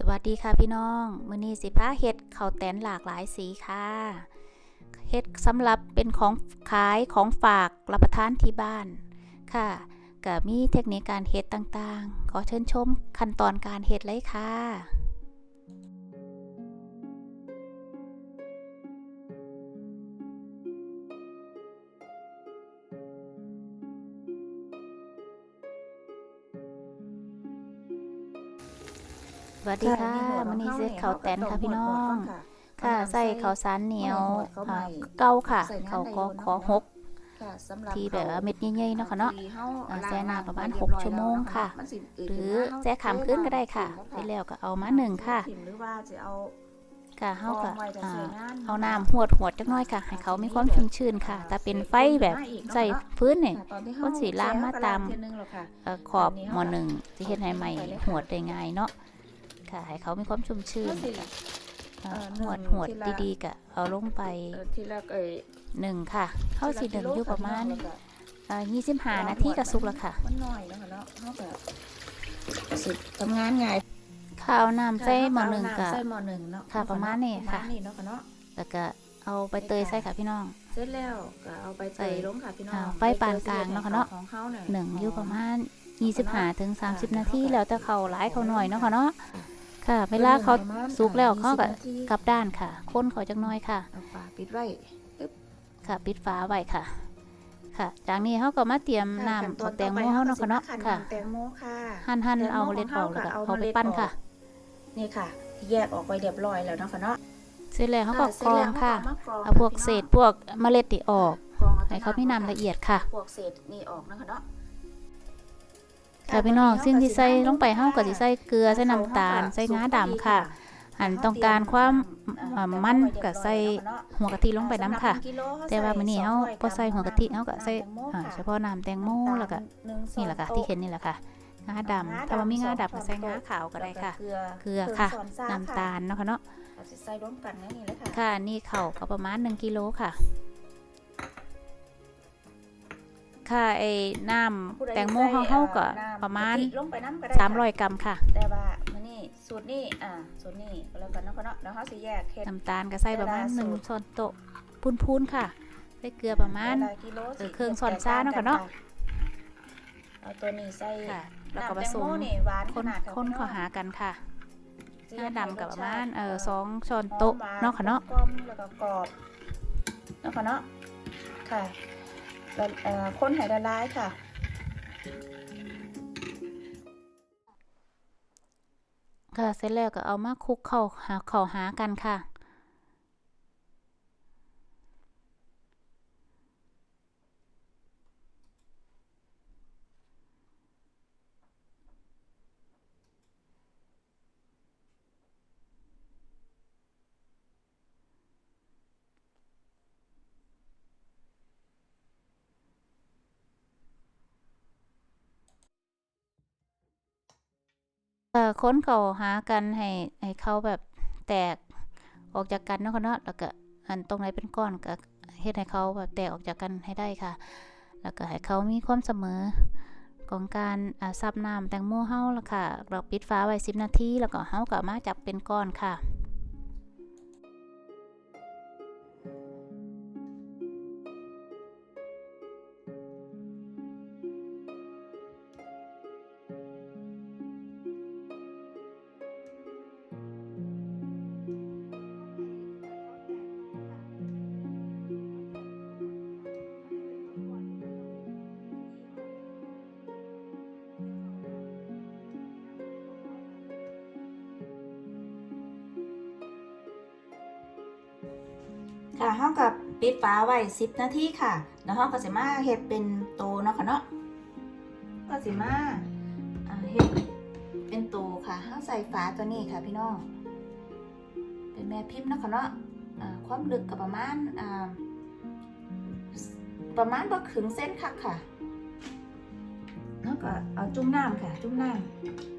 สวัสดีค่ะพี่น้อง มื้อนี้สิพาเห็ดข้าวแตนหลากหลายสีค่ะ เห็ดสำหรับเป็นของขายของฝากรับประทานที่บ้านค่ะก็มีเทคนิคการเห็ดต่างๆ ขอเชิญชมขั้นตอนการเห็ดเลยค่ะ วัสดีค่ะมื้อนี้สิข้าวแตนค่ะพี่น้อง ค่ะใส่ข้าวสารเหนียวอ่าเก่าค่ะ เขาก็ขอหกที่แบบว่าเม็ดใหญ่ๆเนาะค่ะเนาะอ่าแช่น้ำประมาณหกชั่วโมงค่ะ หรือแช่ขามขึ้นก็ได้ค่ะไปแล้วก็เอามาหนึ่งค่ะหรือว่าจะเอาค่ะเฮาก็กองไว้แต่อ่าใส่งานเอาน้ำหวดหวดจักหน้อยค่ะ ให้เขามีความชุ่มชื้นค่ะแต่เป็นไฟแบบใส่พื้นเนี่ยค่ะตอนที่ก็สิลามมาตามแช่ก็ลเทื่อนึงแล้วค่ะเอ่อขอบหมอหนึ่งที่เฮ็ดให้ใหม่หวดได้ง่ายเนาะ ค่ะ ให้เขามีความชุ่มชื้นก็สิเอ่อเอ่อหวดหนึ่งหวดทีละดีๆก็เอาลงไปเอ่อทีละเอ้ยหนึ่งค่ะเข้าสิหนึ่งอยู่ประมาณแล้วก็เอ่อยี่สิบห้านาทีก็สุกแล้วค่ะมันน้อยเนาะค่ะเนาะเฮาก็สิทำงานง่ายข้าวน้ำใส่หม้อหนึ่งเากับใส่หม้อหนึ่งเนาะค่ะประมาณนี้ค่ะประมาณนี้เนาะค่ะเนาะแล้วก็เอาใบเตยใส่ค่ะพี่น้องเสร็จแล้วก็เอาไปเตยลงค่ะพี่น้องอ่าไฟปานกลางเนาะค่ะเนาะของเขาเนี่ยหนึ่งอยู่ประมาณ25ถึง30นาทีแล้วแต่เขาหลายเขาหน่อยเนาะค่ะเนาะ ค่ะเวลาเขาสุกแล้วเขาก็กลับด้านค่ะคนเขาจักหน้อยค่ะเอาฝาปิดไว้ค่ะ ปิดฝาไว้ค่ะ ค่ะ จากนี้เขาก็มาเตรียมน้ำบักแตงโมเฮาเนาะค่ะเนาะขั้นตอนค่ะต่อไปเฮาก็สิมาขันน้ำแตงโมค่ะหั่นหั่นเอาเมล็ดออกแล้วก็เอาไปปั้นค่ะ นี่ค่ะ แยกออกไปเรียบร้อยแล้วเนาะค่ะเนาะเสร็จแล้วเขาก็สร็กจรอแล้งวค่ะมากรองเอาพวกเศษพวกเมล็ดที่ออกกรองอให้เขามีน้ำละเอียดค่ะ พวกเศษนี่ออกเนาะค่ะเนาะ ค่ะพี่น้องสิ่งที่ใส่ลงไปเฮาก็สิใส่เกลือใส่น้ำตาลใส่งาดำค่ะอันต้องการความอ่ามันก็ใส่หัวกะทิลงไปน้ำค่ะ แต่ว่ามื้อนี้เฮาบ่ใส่หัวกะทิเฮาก็ใส่อ่าเฉพาะน้ำแตงโมแล้วก็นี่แหละค่ะที่เห็นนี่แหละค่ะงาดำถ้าว่ามีงาดำก็ใส่งาขาวก็ได้ค่ะ เกลือเกลือค่ะ น้ำตาลเนาะค่ะเนาะเอาสิใส่ร่วมกันนะนี่เลยค่ะ ค่ะนี่ข้าวก็ประมาณ 1กิโลค่ะ ค่ะไอ้น้ำแตงโมเฮาเฮาก็ประมาณ ลงไปน้ำก็ได้300 กรัมค่ะ แต่ว่ามื้อนี้สูตรนี้อ่าสูตรนี้ก็แล้วกันเนาะค่ะเนาะแล้วเฮาสิแยกเฮ็ดน้ำตาลก็ใส่ประมาณหนึ่งช้อนโต๊ะพูนๆค่ะใส่เกลือประมาณแต่ละกิโลเออเครื่องช้อนซ่าเนาะค่ะเนาะเอาตัวนี้ใส่ค่ะแล้วก็ผน้ำแตงสมโนี่หวานคนขนาดคนเข้าหากันค่ะสิหน้าดำกับประมาณเออรสสชาติองช้อนโต๊ะหอมหวเนาะค่ะเนาะกลมแล้วก็กรอบเนาะค่ะเนาะค่ะแล้วเอ่อ คนให้ละลายค่ะ ค่ะเสร็จแล้วก็เอามาคลุกเข้าหาเข้าหากันค่ะ อ่อค้นเขาหากันให้ให้เขาแบบแตกออกจากกันเนาะเนาะแล้วก็อันตรงไหนเป็นก้อนก็เฮ็ดให้เขาแบบแตกออกจากกันให้ได้ค่ะ แล้วก็ให้เขามีความเสมอของการอ่าซับน้ำแตงโมเฮาแล้วค่ะ เราปิดฟ้าไว้10นาทีแล้วก็เฮาก็มาจับเป็นก้อนค่ะ ค่ะเฮากับปิดฝาไว้ 10 นาทีค่ะ แล้วเฮาก็สิมาเฮ็ดเป็นโตเนาะค่ะเนาะ ก็สิมาอ่าเฮ็ดเป็นโตค่ะเฮาใส่ฝาตัวนี้ค่ะพี่น้อง เป็นแม่พิมพ์เนาะค่ะเนาะอ่าความลึกก็ประมาณอ่าประมาณบ่ถึงเส้นคักค่ะแล้วก็เอาจุ่มน้ำค่ะ จุ่มน้ำ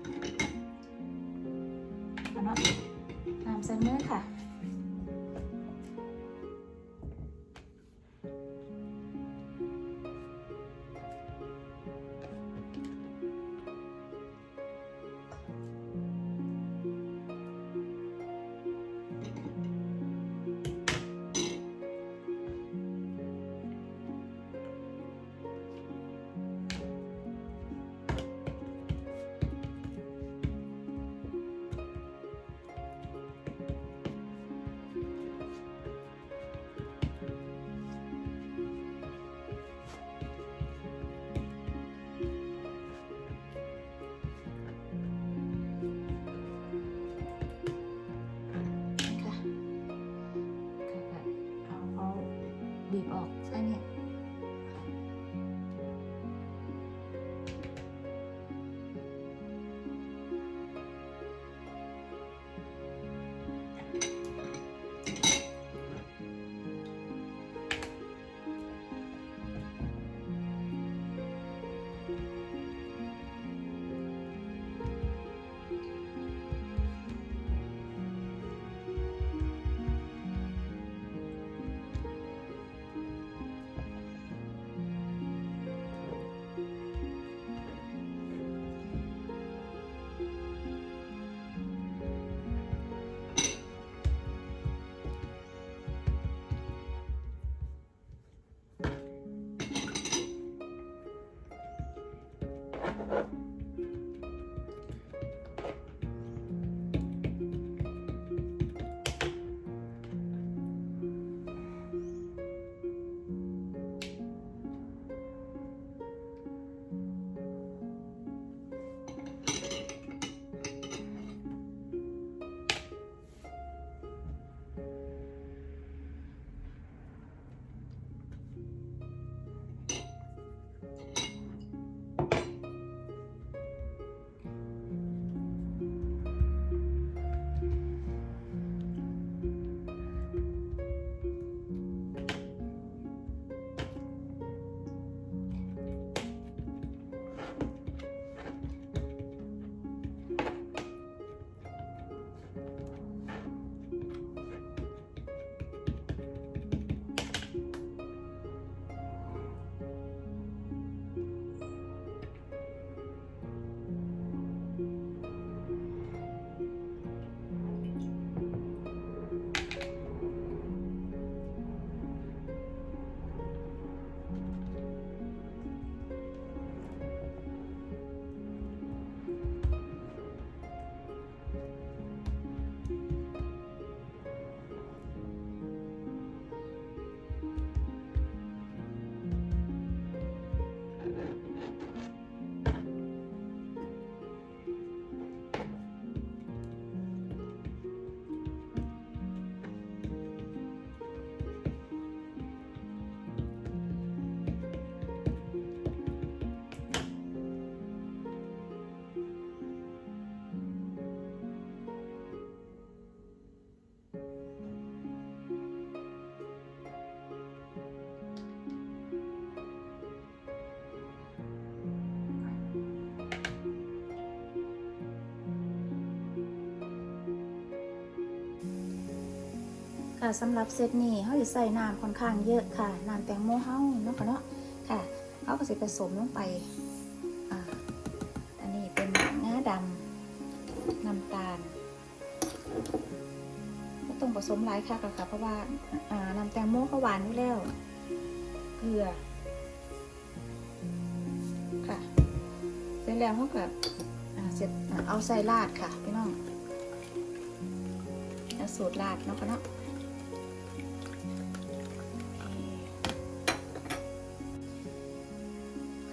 ค่ะสำหรับเซตนี้เฮาสิใส่น้ำค่อนข้างเยอะค่ะน้ำแตงโมเฮาเนาะค่ะเนาะค่ะเฮาก็สิผสมลงไปอันนี้เป็นงาดำน้ำตาลต้องผสมหลายค่ะค่ะเพราะว่าน้ำแตงโมเขาหวานอยู่แล้วเกลือค่ะเสร็จแล้วเขาก็เสร็จอ่าเอาใส่ราดค่ะพี่น้องเอาสูตรราดเนาะค่ะเนาะ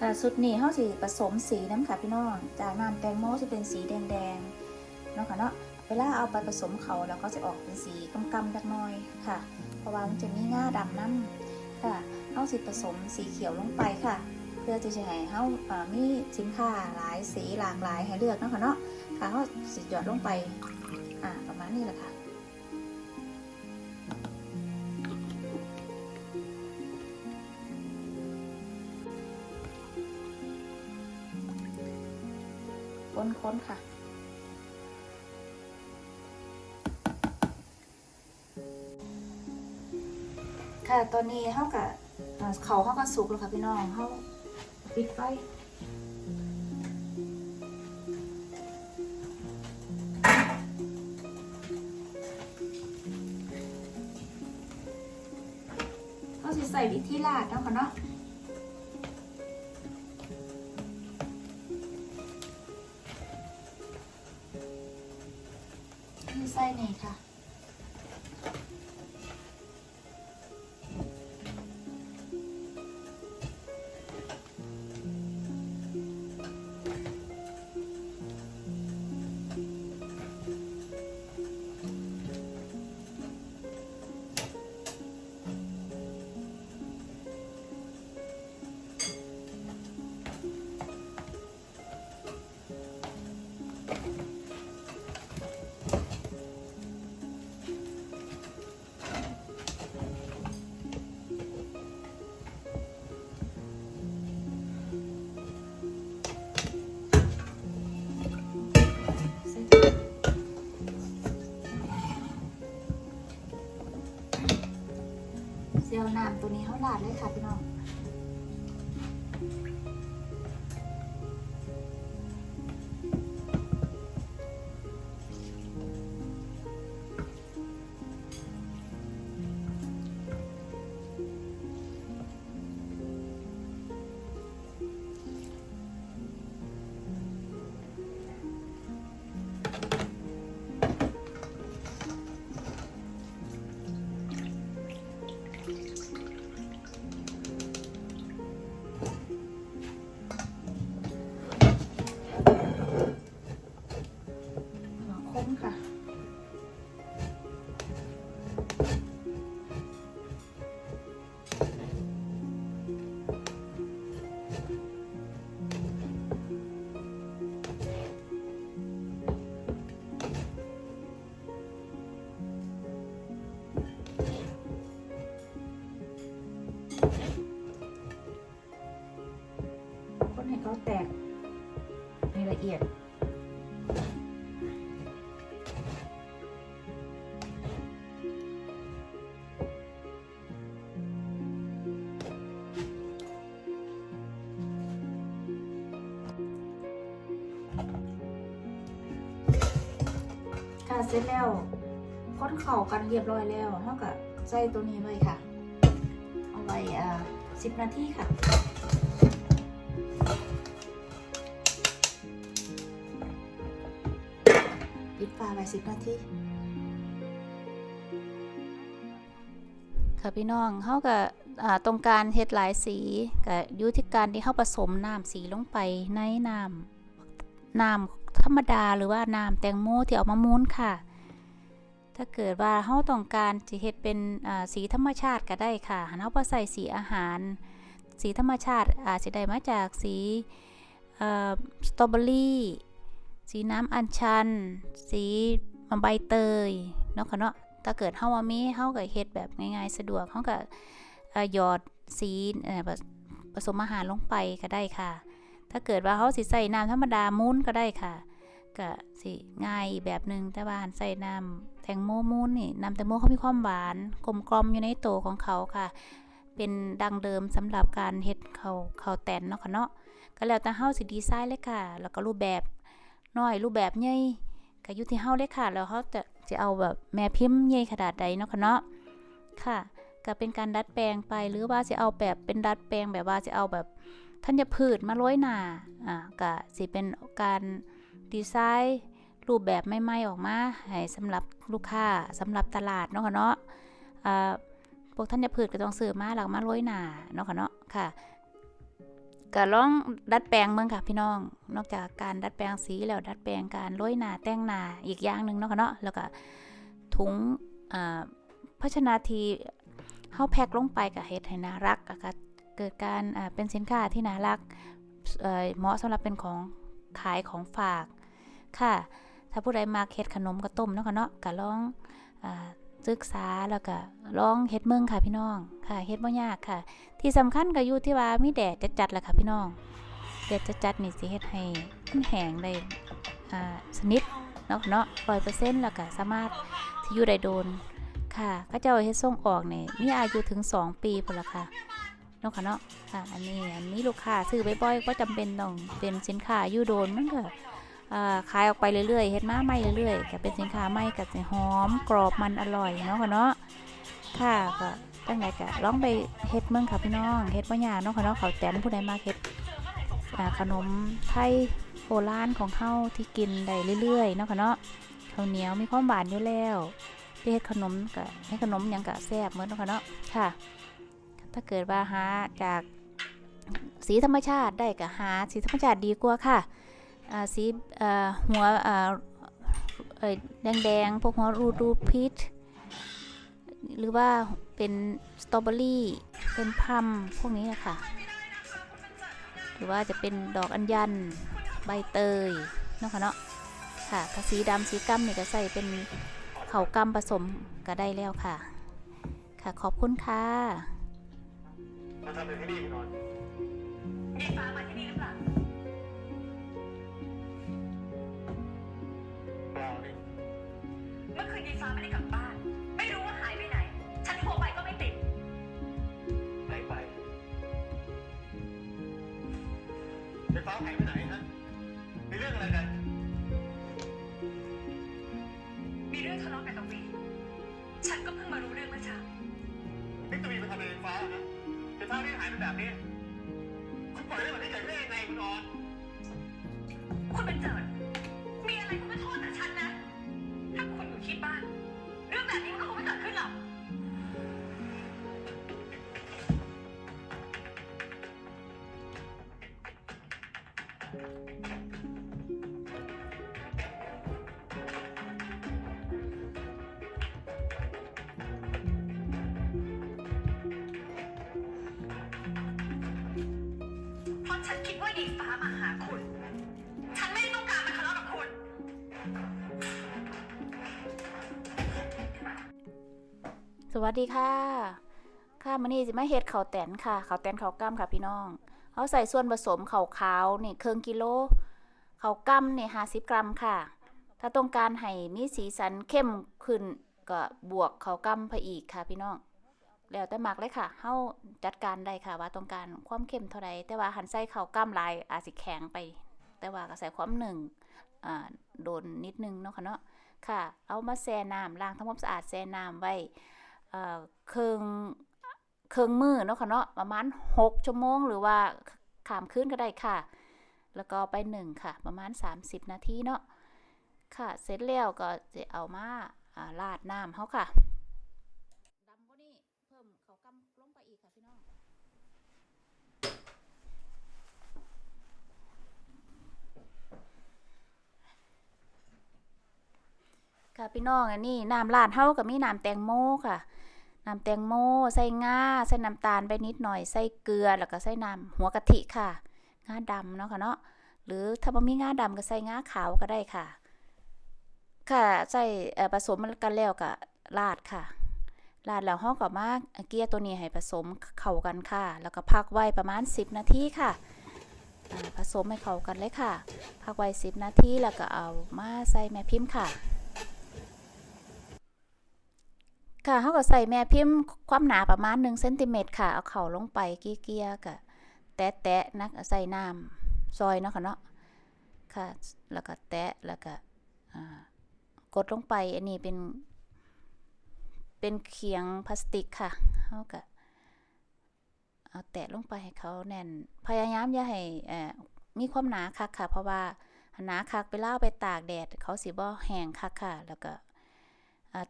ค่ะสุดนี้เขาสิผสมสีน้ำค่ะพี่น้อง จากน้ำแตงโมจะเป็นสีแดงๆเนาะค่ะเนาะ เวลาเอาไปผสมเขาแล้วก็จะออกเป็นสีกำๆจักหน่อยค่ะ เพราะว่ามันจะมีง่าดำน้ำค่ะเขาสิผสมสีเขียวลงไปค่ะ เพื่อจะให้เขาเอ่อมีสินค้าหลายสีหลากหลายให้เลือกเนาะค่ะเนาะ ค่ะเขาสิหยอดลงไป อ่าประมาณนี้แหละค่ะ ค้นๆค่ะ ค่ะตอนนี้เขากับเขาเขาก็สุกแล้วค่ะพี่น้องเขาปิดไฟเขาสิใส่วิธีลาดเนาะค่ะเนาะ น้ำตัวนี้เขาลาดเลยค่ะพี่ ร็จแล้วค้นเข่ากันเรียบร้อยแล้วเท่ากับใส่ตัวนี้ไว้ค่ะ เอาไว้อ่าสิบนาทีค่ะปิดฝาไว้สิบนาทีค่ะพี่น้องเขาก็อ่าตรงการเฮ็ดหลายสีก็อยู่ที่การที่เข้าผสมน้ำสีลงไปในน้ำน้ำ ธรรมดาหรือว่าน้ำแตงโมที่เอามามูนค่ะ ถ้าเกิดว่าเขาต้องการสิเฮ็ดเป็นสีธรรมชาติก็ได้ค่ะหันเขาบ่ใส่สีอาหาร สีธรรมชาติอาจจะได้มาจากสีสตรอเบอรี่สีน้ำอัญชัน สีใบเตยเนาะค่ะเนาะถ้าเกิดเฮาว่ามีเฮาก็เฮ็ดแบบง่ายๆสะดวกเฮาก็หยอดสีผสมอาหารลงไปก็ได้ค่ะ ถ้าเกิดว่าเฮาสิใส่น้ำธรรมดามุ้นก็ได้ค่ะก็สิง่ายอีกแบบหนึงแต่ว่าใส่น้ำแตงโมมูนนี่น้ำแตงโมเขามีความหวานกลมกลมอยู่ในโตของเขาค่ะ เป็นดังเดิมสำหรับการเฮ็ดเขาเขาแตนเนาะค่ะเนาะก็แล้วแต่เฮาสิดีไซน์เลยค่ะ แล้วก็รูปแบบน้อยรูปแบบใหญ่ก็อยู่ที่เฮาเลยค่ะ แล้วเฮาจะจะเอาแบบแม่พิมพ์ใหญ่ขนาดใดเนาะค่ะเนาะค่ะก็เป็นการดัดแปลงไปหรือว่าจะเอาแบบเป็นดัดแปลงแบบว่าจะเอาแบบ ธัญพืชมาโรยหนาอ่าก็สิเป็นการดีไซน์รูปแบบใหม่ๆออกมาให้สำหรับลูกค้าสำหรับตลาดเนาะค่ะเนาะอ่าพวกธัญพืชก็ต้องซื้อมาแล้วมาโรยหนาเนาะค่ะเนาะค่ะก็ลองดัดแปลงเมืองค่ะพี่น้อง นอกจากการดัดแปลงสีแล้วดัดแปลงการโรยหนาแต่งหนาอีกอย่างหนึ่งเนาะค่ะเนาะแล้วก็ถุงอ่าภาชนะทีเฮาแพ็คลงไปกับเฮ็ดให้น่ารักอะค่ะ เกิดการเป็นสินค้าที่น่ารักเหมาะสำหรับเป็นของขายของฝากค่ะ ถ้าผู้ใดมักเฮ็ดขนมกระต้มเนาะค่ะเนาะก็ลองศึกษาแล้วก็ลองเฮ็ดเมืองค่ะพี่น้องค่ะเฮ็ดบ่ยากค่ะ ที่สำคัญก็อยู่ที่ว่ามีแดดจัดๆแหละค่ะพี่น้องแดดจัดๆนี่สิเฮ็ดให้มันแห้งได้สนิทเนาะเนาะ100%แล้วก็สามารถที่อยู่ได้โดนค่ะก็เจ้าเฮ็ดส่งออกเนี่ยมีอายุถึง 2 ปีพุ่นละค่ะ นาะค่ะเนาะค่ะอันนี้อันนี้ลูกค้าซื้อบ่อยๆก็จำเป็นต้องเป็นสินค้าอยู่โดนมันก็อ่าขายออกไปเรื่อยๆเฮ็ดมาใหม่เรื่อยๆก็เป็นสินค้าใหม่ก็สิหอมกรอบมันอร่อยเนาะค่ะเนาะค่ะก็จังไดก็ลองไปเฮ็ดเมืองค่ะพี่น้องเฮ็ดบ่ยากเนาะค่ะเนาะเขาแตนผู้ใดมาเฮ็ดขนมไทยโบราณของเฮาที่กินได้เรื่อยๆเนาะค่ะเนาะข้าวเหนียวมีความหวานอยู่แล้วไปเฮ็ดขนมก็ให้ขนมหยังก็แซ่บเหมือนเนาะค่ะเนาะค่ะ ถ้าเกิดว่าหาจากสีธรรมชาติได้ก็หาสีธรรมชาติดีกว่าค่ะสีหัวแดงๆ พวกหัวรูดูพีชหรือว่าเป็นสตรอเบอรี่เป็นพัมพวกนี้นะคะหรือว่าจะเป็นดอกอัญชันใบเตยเนาะค่ะเนาะค่ะถ้าสีดำสีกัมนี่ก็ใส่เป็นเข่ากำผสมก็ได้แล้วค่ะ ค่ะขอบคุณค่ะ มาทำเป็นที่นี่นอนยายฟ้ามาที่นี่หรือเปล่าเปล่านี่เมื่อคืนยายฟ้าไม่ได้กลับบ้าน ไม่รู้ว่าหายไปไหน ฉันโทรไปก็ไม่ติด ไหนไปไฟฟ้าหายไปไหนฮะมีเรื่องอะไรกันมีเรื่องทะเลาะกันกับวีฉันก็เพิ่งมารู้เรื่องเมื่อเช้านิกตวีมาทำอะไรไฟฟ้าฮะ ไฟฟ้าที่หายไปแบบนี้ คุณปล่อยเรื่องแบบนี้เกิดได้ยังไงคุณออนคุณเป็นเจิด มีอะไรคุณก็โทษ ฉันคิดว่ายายฟ้ามาหาคุณ ฉันไม่ต้องการมาทะเลาะกับคุณ สวัสดีค่ะ ค่ะมื้อนี้สิมาเฮ็ดข้าวแตนค่ะข้าวแตนข้าวกล้ำค่ะพี่น้องเอาใส่ส่วนผสมข้าวขาวนี่ครึ่งกิโลข้าวกล้ำนี่50กรัมค่ะ ถ้าต้องการให้มีสีสันเข้มขึ้นก็บวกข้าวกล้ำไปอีกค่ะพี่น้อง แล้วแต่มักเลยค่ะเฮาจัดการได้ค่ะ ว่าต้องการความเข้มเท่าใดแต่ว่าหันใส่ข้าวกล้ำหลายอาจสิแข็งไป แต่ว่าก็ใส่ความหนึ่งอ่าโดนนิดนึงเนาะค่ะเนาะค่ะ เอามาแช่น้ำล้างทำความสะอาดแช่น้ำไว้เอ่อเครื่องเครื่องมือเนาะค่ะเนาะประมาณ 6 ชั่วโมง หรือว่าขามคืนก็ได้ค่ะ แล้วก็ไปหนึ่งค่ะ ประมาณ 30 นาทีเนาะค่ะ เสร็จแล้วก็จะเอามาอ่าราดน้ำเขาค่ะดำกว่านี้เพิ่มเขากำลงไปอีกค่ะพี่น้อง ค่ะพี่น้องอันนี้น้ำราดเฮากับมีน้ำแตงโมค่ะน้ำแตงโมใส่งาใส่น้ำตาลไปนิดหน่อยใส่เกลือแล้วก็ใส่น้ำหัวกะทิค่ะงาดำเนาะค่ะเนาะหรือถ้าบ่มีงาดำก็ใส่งาขาวก็ได้ค่ะ ค่ะใส่ผสมกันแล้วก็ราดค่ะราดแล้วเฮาก็มาเกลี่ยตัวนี้ให้ผสมเข้ากันค่ะ แล้วก็พักไว้ประมาณ 10 นาทีค่ะผสมให้เข้ากันเลยค่ะ พักไว้ 10 นาทีแล้วก็เอามาใส่แม่พิมพ์ค่ะ ค่ะเขาก็ใส่แม่พิมพ์ความหนาประมาณ1เซนติเมตรค่ะ เอาเข่าลงไปเกี้ยๆกะแตะๆนักใส่น้ำซอยเนาะค่ะเนาะค่ะ แล้วก็แตะแล้วก็กดลงไปอันนี้เป็น เป็นเขียงพลาสติกค่ะเขาก็เอาแตะลงไปให้เขาแน่น พยายามอย่าให้มีความหนาคักค่ะ เพราะว่าหนาคักไปเล่าไปตากแดด เขาสิบ่แห้งคักค่ะ แล้วก็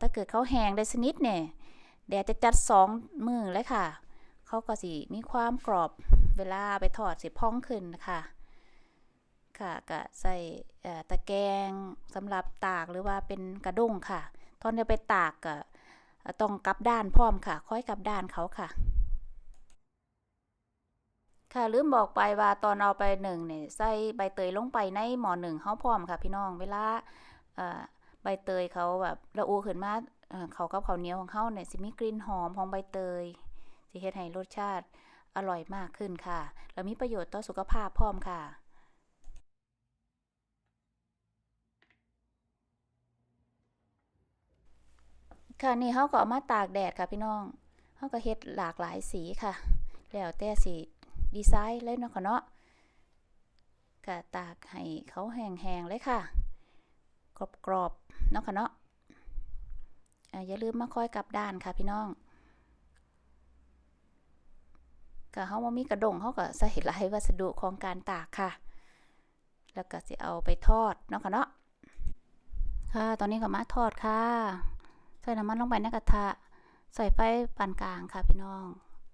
ถ้าเกิดเขาแห้งได้สนิทเนี่ยแดดจะจัดสองมือเลยค่ะ เขาก็สิมีความกรอบเวลาไปทอดสิพองขึ้นนะคะค่ะก็ใส่ตะแกรงสำหรับตากหรือว่าเป็นกระด้งค่ะ ตอนจะไปตากก็ต้องกลับด้านพร้อมค่ะ ค่อยกลับด้านเขาค่ะ ค่ะลืมบอกไปว่าตอนเอาไปหนึ่งเนี่ยใส่ใบเตยลงไปในหม้อหนึ่งเขาพร้อมค่ะ พี่น้องเวลาอ่อ ใบเตยเขาแบบระอูขึ้นมาเขากับเขาเนียของเขาเนี่ยสิมีกลิ่นหอมของใบเตยสิเฮ็ดให้รสชาติอร่อยมากขึ้นค่ะ แล้วมีประโยชน์ต่อสุขภาพพร้อมค่ะค่ะนี่เขาก็เอามาตากแดดค่ะพี่น้องเขาก็เฮ็ดหลากหลายสีค่ะ แล้วแต่สีดีไซน์เลยเนาะค่ะเนาะก็ตากให้เขาแห้งๆเลยค่ะ กรอบๆ เนาะค่ะเนาะอย่าลืมมาคอยกลับด้านค่ะพี่น้องก็เขาว่ามีกระดงเขาก็ใส่หลายวัสดุของการตากค่ะ แล้วก็สิเอาไปทอดเนาะค่ะเนาะค่ะ ตอนนี้ก็มาทอดค่ะ ใส่น้ำมันลงไปในกระทะ ใส่ไฟปานกลางค่ะพี่น้อง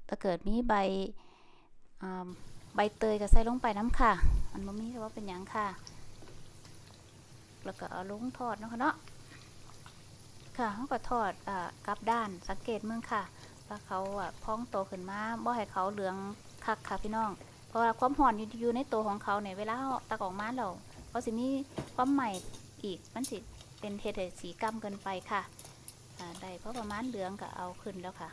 ถ้าเกิดมีใบใบเตยก็ใส่ลงไปน้ำค่ะ มันบ่มีแต่ว่าเป็นหยังค่ะ แล้วก็เอาลงทอดเนาะคะเนาะค่ะเขาก็ทอดอ่ากลับด้านสังเกตเมืองค่ะว่าเขาอะพองโตขึ้นมาบ่ให้เขาเหลืองคักค่ะพี่น้อง เพราะว่าความร้อนอยู่ในตัวของเขาเนี่ยเวลาตักออกมาแล้วเขาสิมีความใหม่อีกมันสิเป็นเทศให้สีกำเกินไปค่ะได้เพราะประมาณเหลืองก็เอาขึ้นแล้วค่ะ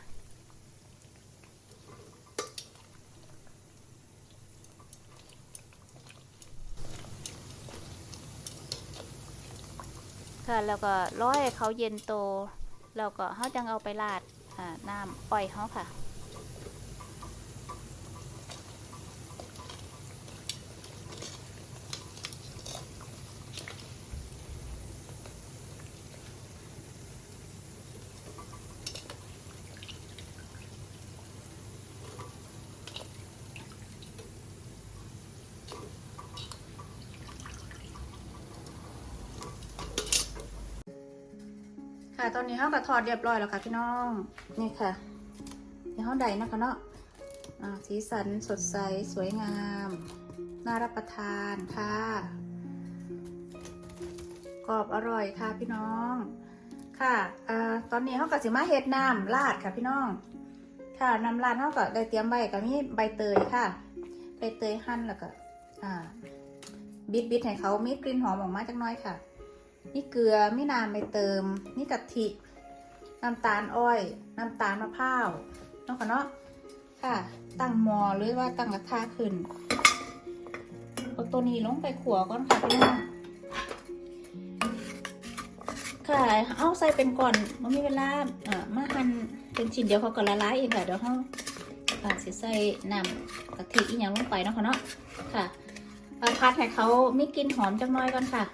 ค่ะแล้วก็ร้อยเขาเย็นโต แล้วก็เขาจังเอาไปราดน้ำปล่อยเขาค่ะ ค่ะ ตอนนี้เขาก็ทอดเรียบร้อยแล้วค่ะพี่น้อง นี่ค่ะนี่เขาใดนะคะเนาะสีสันสดใสสวยงาม น่ารับประทานค่ะกรอบอร่อยค่ะพี่น้อง ค่ะอตอนนี้เขาก็สิมาเฮ็ดน้ำราดค่ะพี่น้อง ค่ะน้ำราดเขาก็ได้เตรียมใบกับมีใบเตยค่ะ ใบเตยหั่นแล้วก็บิดบิดให้เขามีกลิ่นหอมออกมาจักน้อยค่ะ มีเกลือมีน้ำใบเติมมีกะทิ น้ำตาลอ้อย น้ำตาลมะพร้าวเนาะค่ะเนาะค่ะ ตั้งหม้อหรือว่าตั้งกระทะขึ้นเอาตัวนี้ลงไปขัวก่อนค่ะพี่น้องค่ะเอาใส่เป็นก่อนมันมีเวลาอ่อมาหั่นเป็นชิ้นเดียวเขาก็ละลายเองค่ะเดี๋ยวเขาอ่าสิใส่น้ำกะทิอีกอย่างลงไปเนาะค่ะเนาะค่ะพัดให้เขามีกลิ่นหอมจังน้อยก่อนค่ะ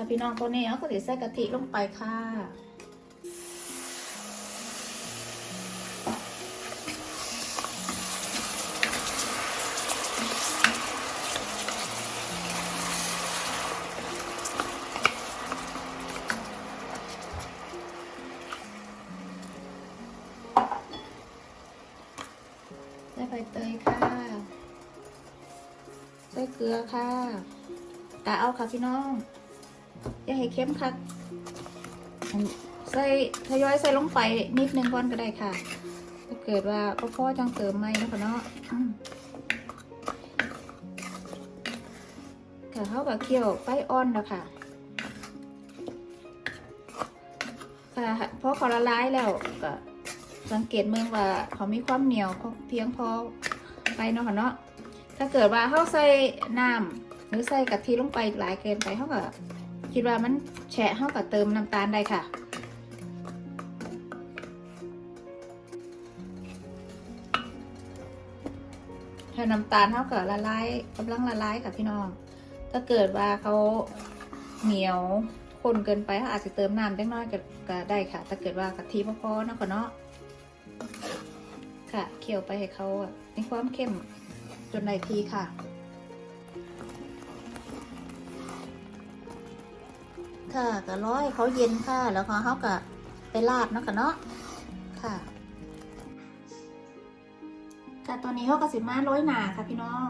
ค่ะพี่น้องตัวนี้เอาก็จะใส่กะทิลงไปค่ะใส่ใบเตยค่ะใส่เกลือค่ะกะเอาค่ะพี่น้อง ให้เข้มคักอันใส่ทยอยใส่ลงไปนิดนึงก่อนก็ได้ค่ะ ถ้าเกิดว่าพ่อพ่อจังเติมไหมเนาะคะเนาะอืมค่ะเขากับเคี่ยวไฟอ่อนแล้วค่ะค่ะพอเขาละลายแล้วก็สังเกตเมืองว่าเขามีความเหนียวพอเพียงพอไปเนาะค่ะเนาะถ้าเกิดว่าเขาใส่น้หรือใส่กะทิลงไปหลายเกินไปเขาก็ คิดว่ามันแฉะเขาก็เติมน้ำตาลได้ค่ะ ถ้าน้ำตาลเท่ากับละลายกำลังละลายกับพี่น้อง ถ้าเกิดว่าเขาเหนียวข้นเกินไปเขาอาจจะเติมน้ำเล็กน้อยก็ก็ได้ค่ะ ถ้าเกิดว่ากะทิพอๆเนาะก่อนเนาะค่ะเคี่ยวไปให้เขาอะมีความเข้มจนได้ทีค่ะ ค่ะก็ร้อยเขาเย็นค่ะ แล้วก็เขาก็ไปราดเนาะค่ะเนาะค่ะค่ะตัวนี้เขาก็สิมาร้อยหนาค่ะพี่น้อง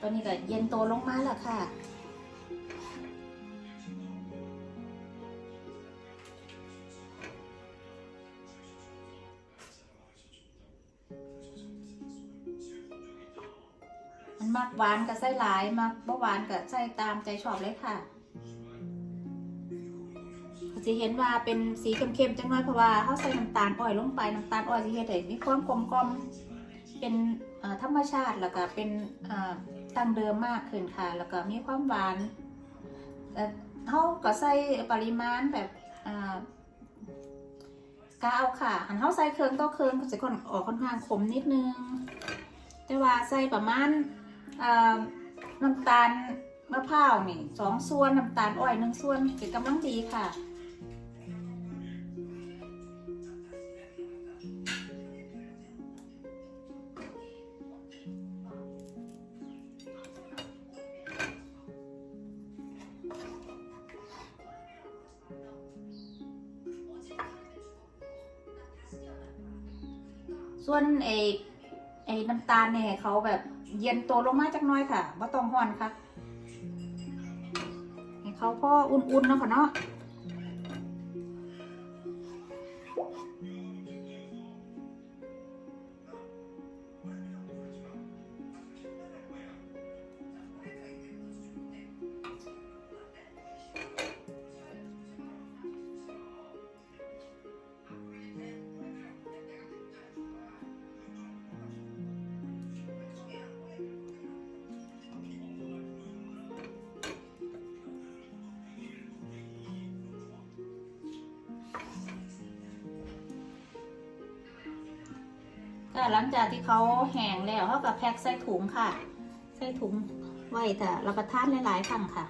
ตัวนี้ก็เย็นโตลงมาแล้วค่ะมันมักหวานกับไส้หลายมักบ่หวานกับไส้ตามใจชอบเลยค่ะ ก็จะเห็นว่าเป็นสีเข้มๆจังน้อยเพราะว่าเขาใส่น้ำตาลอ้อยลงไปน้ำตาลอ้อยที่เฮ็ดให้มีความกลมกลมเป็นธรรมชาติแล้วก็เป็นตั้งเดิมมากขึ้นค่ะ แล้วก็มีความหวานแต่เขาก็ใส่ปริมาณแบบกาวค่ะหันเขาใส่เครื่องต่อเครื่องก็จะค่อนออกค่อนข้างขมนิดนึง แต่ว่าใส่ประมาณน้ำตาลมะพร้าวนี่สองส่วนน้ำตาลอ้อยหนึ่งส่วนจะกำลังดีค่ะ ส่วนไอ้ไอ้น้ำตาลเนี่ยเขาแบบเย็นตัวลงมาจักน้อยค่ะว่าต้องห่อนค่ะให้เขาพ่ออุ่นๆเนาะค่ะเนาะ ก็หลังจากที่เขาแห้งแล้วเขาก็แพ็คใส่ถุงค่ะ ใส่ถุงไว้แต่รับประทานหลายๆครั้งค่ะ